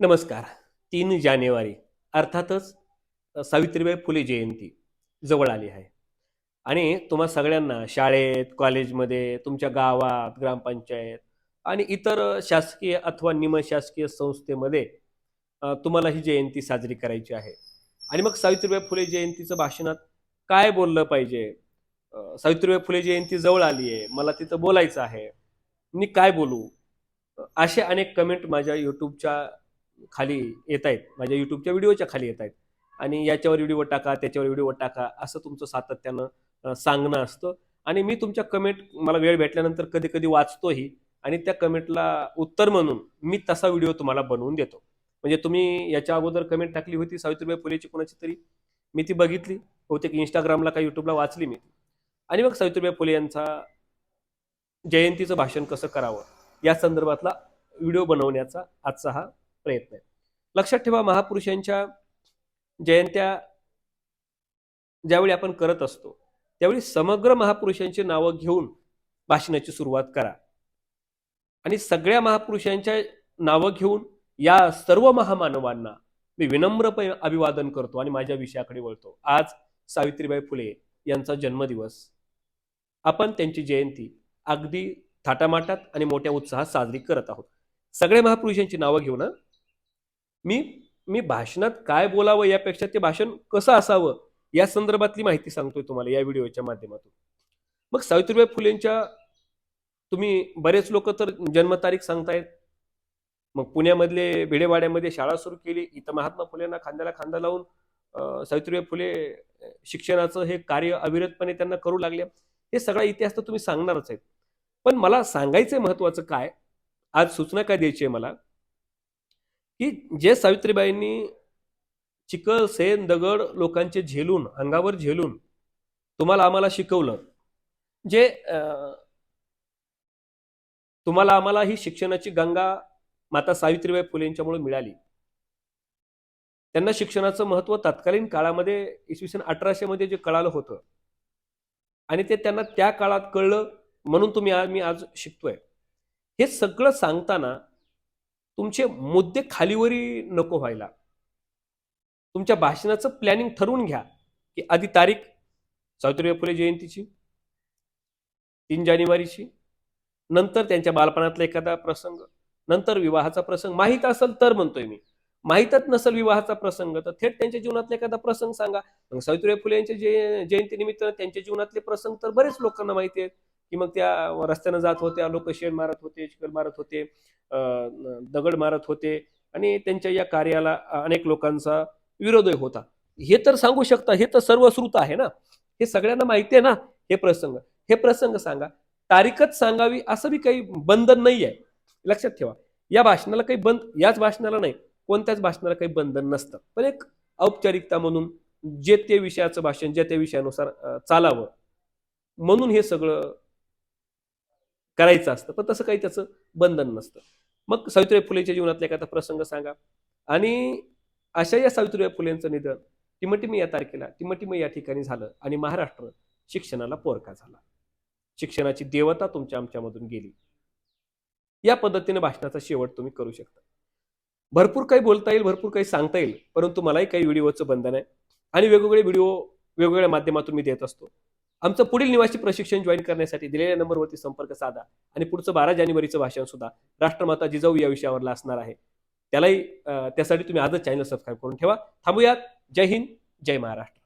नमस्कार. तीन जानेवारी अर्थातच सावित्रीबाई फुले जयंती जवळ आली आहे. आणि तुम्हा सगळ्यांना शाळेत कॉलेजमध्ये तुमच्या गावात ग्रामपंचायत आणि इतर शासकीय अथवा निमशासकीय संस्थेमध्ये तुम्हाला ही जयंती साजरी करायची आहे. आणि मग सावित्रीबाई फुले जयंतीचं भाषणात काय बोललं पाहिजे? सावित्रीबाई फुले जयंती जवळ आली आहे मला तिथं बोलायचं आहे. मी काय बोलू? असे अनेक कमेंट माझ्या यूट्यूबच्या खाली येत आहेत. माझ्या युट्यूबच्या व्हिडिओच्या खाली येत आहेत. आणि याच्यावर व्हिडिओ टाका त्याच्यावर व्हिडिओ टाका असं तुमचं सातत्यानं सांगणं असतं. आणि मी तुमच्या कमेंट मला वेळ भेटल्यानंतर कधी कधी वाचतोही. आणि त्या कमेंटला उत्तर म्हणून मी तसा व्हिडिओ तुम्हाला बनवून देतो. म्हणजे तुम्ही याच्या अगोदर कमेंट टाकली होती सावित्रीबाई फुलेची कोणाची तरी? मी ती बघितली. बहुतेक इंस्टाग्रामला का युट्यूबला वाचली मी. आणि मग सावित्रीबाई फुले यांचा जयंतीचं भाषण कसं करावं? या संदर्भातला व्हिडिओ बनवण्याचा आजचा हा प्रयत्न आहे लक्षात ठेवा महापुरुषांच्या जयंत्या ज्यावेळी आपण करत असतो त्यावेळी समग्र महापुरुषांची नावं घेऊन भाषणाची सुरुवात करा. आणि सगळ्या महापुरुषांच्या नावं घेऊन या सर्व महामानवांना मी विनम्रपणे अभिवादन करतो आणि माझ्या विषयाकडे वळतो. आज सावित्रीबाई फुले यांचा जन्मदिवस. आपण त्यांची जयंती अगदी थाटामाटात आणि मोठ्या उत्साहात साजरी करत आहोत. सगळ्या महापुरुषांची नावं घेऊन मी मी भाषणात काय बोलावं यापेक्षा ते भाषण कसं असावं या संदर्भातली माहिती सांगतोय तुम्हाला या व्हिडिओच्या माध्यमातून. मग सावित्रीबाई फुलेंच्या तुम्ही बरेच लोक तर जन्मतारीख सांगतायत. मग पुण्यामधले भिडेवाड्यामध्ये शाळा सुरू केली इथं महात्मा फुलेंना खांद्याला खांदा लावून सावित्रीबाई फुले शिक्षणाचं हे कार्य अविरतपणे त्यांना करू लागले हे सगळा इतिहास तर तुम्ही सांगणारच आहेत. पण मला सांगायचं महत्वाचं काय? आज सूचना काय द्यायची आहे मला? की जे सावित्रीबाईंनी चिखल सेन दगड लोकांचे झेलून अंगावर झेलून तुम्हाला आम्हाला शिकवलं जे तुम्हाला आम्हाला ही शिक्षणाची गंगा माता सावित्रीबाई फुलेंच्यामुळे मिळाली. त्यांना शिक्षणाचं महत्त्व तत्कालीन काळामध्ये इसवी सन अठराशे मध्ये जे कळालं होतं आणि ते त्यांना त्या काळात कळलं म्हणून तुम्ही आज मी आज शिकतोय. हे सगळं सांगताना तुमचे मुद्दे खालीवरी नको व्हायला. तुमच्या भाषणाचं प्लॅनिंग ठरवून घ्या की आधी तारीख सावित्रीबाई फुले जयंतीची तीन जानेवारीची नंतर त्यांच्या बालपणातला एखादा प्रसंग नंतर विवाहाचा प्रसंग. माहीत असेल तर म्हणतोय मी. माहीतच नसेल विवाहाचा प्रसंग तर थेट त्यांच्या जीवनातला एखादा प्रसंग सांगा. मग सावित्रीबाई फुले यांच्या जय जयंतीनिमित्त त्यांच्या जीवनातले प्रसंग तर बरेच लोकांना माहिती आहेत. की मग त्या रस्त्यानं जात होत्या लोक शेण मारत होते चिखल मारत होते दगड मारत होते आणि त्यांच्या या कार्याला अनेक लोकांचा विरोधही होता. हे तर सांगू शकता हे तर सर्वश्रुत आहे ना. हे सगळ्यांना माहिती आहे ना हे प्रसंग. हे प्रसंग सांगा. तारीखच सांगावी असं बी काही बंधन नाही आहे लक्षात ठेवा. या भाषणाला काही बंद याच भाषणाला नाही कोणत्याच भाषणाला काही बंधन नसतं. पण एक औपचारिकता म्हणून जे ते विषयाचं भाषण जे त्या विषयानुसार चालावं. म्हणून हे सगळं करायचं असतं. पण तसं काही त्याचं बंधन नसतं. मग सावित्रीबाई फुलेच्या जीवनातला एखादा प्रसंग सांगा. आणि अशा या सावित्रीबाई फुलेंचं निधन टिमटिमी या तारखेला टिमटिमी या ठिकाणी झालं आणि महाराष्ट्र शिक्षणाला पोरका झाला. शिक्षणाची देवता तुमच्या आमच्यामधून गेली. या पद्धतीने भाषणाचा शेवट तुम्ही करू शकता. भरपूर काही बोलता येईल भरपूर काही सांगता येईल परंतु मलाही काही व्हिडिओचं बंधन आहे. आणि वेगवेगळे व्हिडिओ वेगवेगळ्या माध्यमातून मी देत असतो. आमचं पुढील निवासी प्रशिक्षण जॉईन करण्यासाठी दिलेल्या नंबरवरती संपर्क साधा आणि पुढचं बारा जानेवारीचं भाषण सुद्धा. राष्ट्रमाता जिजाऊ या विषयावरला असणार आहे. त्यालाही त्यासाठी तुम्ही आजच चॅनल सबस्क्राईब करून ठेवा. थांबूयात. जय हिंद. जय महाराष्ट्र.